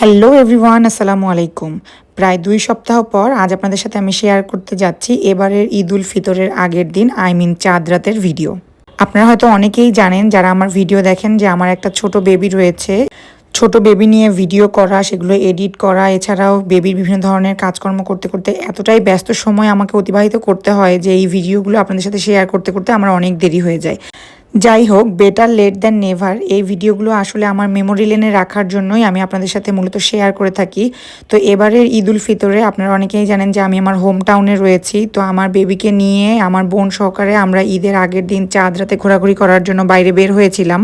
Hello everyone আসসালামু আলাইকুম। প্রায় দুই সপ্তাহ পর আজ আপনাদের সাথে আমি শেয়ার করতে যাচ্ছি এবারের ঈদ উল ফিতরের আগের দিন আই মিন চাঁদ রাতের ভিডিও আপনারা হয়তো অনেকেই জানেন, যারা আমার ভিডিও দেখেন, যে আমার একটা ছোট বেবি রয়েছে। ছোট বেবি নিয়ে ভিডিও করা, সেগুলো এডিট করা, এছাড়াও বেবির বিভিন্ন ধরনের কাজকর্ম করতে করতে এতটাই ব্যস্ত সময় আমাকে অতিবাহিত করতে হয় যে এই ভিডিওগুলো আপনাদের সাথে শেয়ার করতে করতে আমার অনেক দেরি হয়ে যায়। যাই হোক বেটার লেট দ্যান নেভার এই ভিডিওগুলো আসলে আমার মেমোরি লেনে রাখার জন্যই আমি আপনাদের সাথে মূলত শেয়ার করে থাকি। তো এবারের ঈদ উল ফিতরে আপনারা অনেকেই জানেন যে আমি আমার হোম টাউনে রয়েছি। তো আমার বেবিকে নিয়ে, আমার বোন সহকারে আমরা ঈদের আগের দিন চাঁদ রাতে ঘোরাঘুরি করার জন্য বাইরে বের হয়েছিলাম।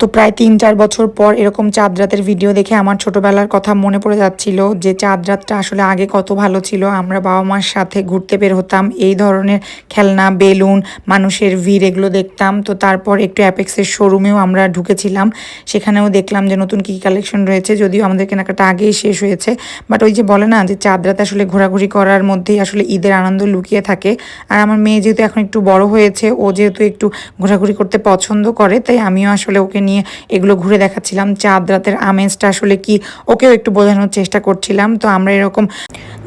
তো প্রায় তিন, চার বছর পর এরকম চাঁদ রাতের ভিডিও দেখে আমার ছোটবেলার কথা মনে পড়ে যাচ্ছিল যে চাঁদ রাতটা আসলে আগে কত ভালো ছিল। আমরা বাবা মার সাথে ঘুরতে বের হতাম, এই ধরনের খেলনা, বেলুন, মানুষের ভিড় এগুলো দেখতাম। তো তারপর একটু অ্যাপেক্সের শোরুমেও আমরা ঢুকেছিলাম, সেখানেও দেখলাম যে নতুন কী কালেকশন রয়েছে, যদিও আমাদের কেনাকাটা আগেই শেষ হয়েছে। বাট ওই যে বলে না যে চাঁদ রাতে আসলে ঘোরাঘুরি করার মধ্যেই আসলে ঈদের আনন্দ লুকিয়ে থাকে। আর আমার মেয়ে যেহেতু এখন একটু বড় হয়েছে, ও যেহেতু একটু ঘোরাঘুরি করতে পছন্দ করে, তাই আমিও আসলে ওকে নিয়ে এগুলো ঘুরে দেখাচ্ছিলাম। চাঁদ রাতের আমেজটা আসলে কি, ওকেও একটু বোঝানোর চেষ্টা করছিলাম। তো আমরা এরকম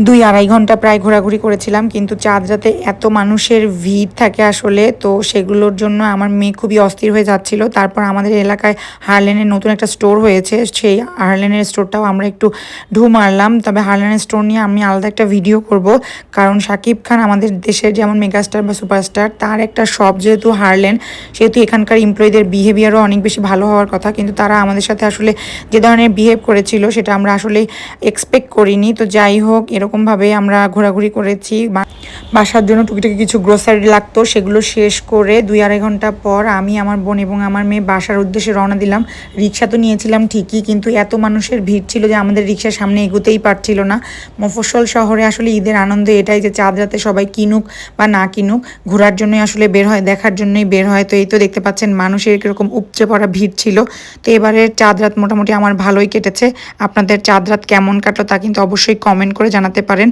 দুই আড়াই ঘণ্টা প্রায় ঘোরাঘুরি করেছিলাম, কিন্তু চাঁদ রাতে এত মানুষের ভিড় থাকে আসলে, তো সেগুলোর জন্য আমার মেয়ে খুবই অস্থির হয়ে যাচ্ছিল। তারপর আমাদের এলাকায় হারলেনের নতুন একটা স্টোর হয়েছে, সেই হারলেনের স্টোরটাও আমরা একটু ঢু মারলাম। তবে হারলেনের স্টোর নিয়ে আমি আলাদা একটা ভিডিও করব, কারণ শাকিব খান আমাদের দেশের যেমন মেগাস্টার বা সুপারস্টার, তার একটা শপ যেহেতু হারলেন, সেহেতু এখানকার এমপ্লয়ীদের বিহেভিয়ারও অনেক বেশি ভালো হওয়ার কথা, কিন্তু তারা আমাদের সাথে আসলে যে ধরনের বিহেভ করেছিল সেটা আমরা আসলে এক্সপেক্ট করিনি। তো যাই হোক, এরকমভাবে আমরা ঘোরাঘুরি করেছি। বাসার জন্য টুকিটাকি কিছু গ্রোসারি লাগতো, সেগুলো শেষ করে দুই আড়াই ঘণ্টা পর আমি আমার বোন এবং আমার মেয়ে বাসার উদ্দেশ্যে রওনা দিলাম। রিক্সা তো নিয়েছিলাম ঠিকই, কিন্তু এত মানুষের ভিড় ছিল যে আমাদের রিক্সার সামনে এগোতেই পারছিল না। মফস্বল শহরে আসলে ঈদের আনন্দ এটাই যে চাঁদ রাতে সবাই কিনুক বা না কিনুক, ঘোরার জন্যই আসলে বের হয়, দেখার জন্যই বের হয়। তো এই তো দেখতে পাচ্ছেন মানুষের কীরকম উপচে পড়া ভিড় ছিল। তো এবারে চাঁদ রাত মোটামুটি আমার ভালোই কেটেছে। আপনাদের চাঁদ রাত কেমন কাটলো তা কিন্তু অবশ্যই কমেন্ট করে জানাতে পারেন।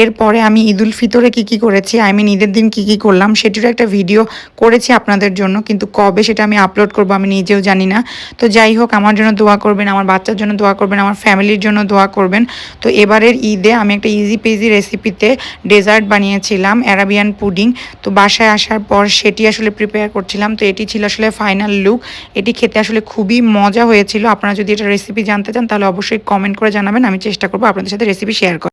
এরপরে আমি ঈদুল ফিতরে কী কি করেছি? আই মিন ঈদের দিন কি কি করলাম সেটিরও একটা ভিডিও করেছি আপনাদের জন্য, কিন্তু কবে সেটা আমি আপলোড করব আমি নিজেও জানি না। তো যাই হোক, আমার জন্য দোয়া করবেন, আমার বাচ্চার জন্য দোয়া করবেন, আমার ফ্যামিলির জন্য দোয়া করবেন। তো এবারের ঈদে আমি একটা ইজি পেজি রেসিপিতে ডেজার্ট বানিয়েছিলাম অ্যারাবিয়ান পুডিং তো বাসায় আসার পর সেটি আসলে প্রিপেয়ার করছিলাম। তো এটি ছিল আসলে ফাইনাল লুক এটি খেতে আসলে খুবই মজা হয়েছিল। আপনারা যদি এটা রেসিপি জানতে চান, তাহলে অবশ্যই কমেন্ট করে জানাবেন। আমি চেষ্টা করব আপনাদের সাথে রেসিপি শেয়ার করার।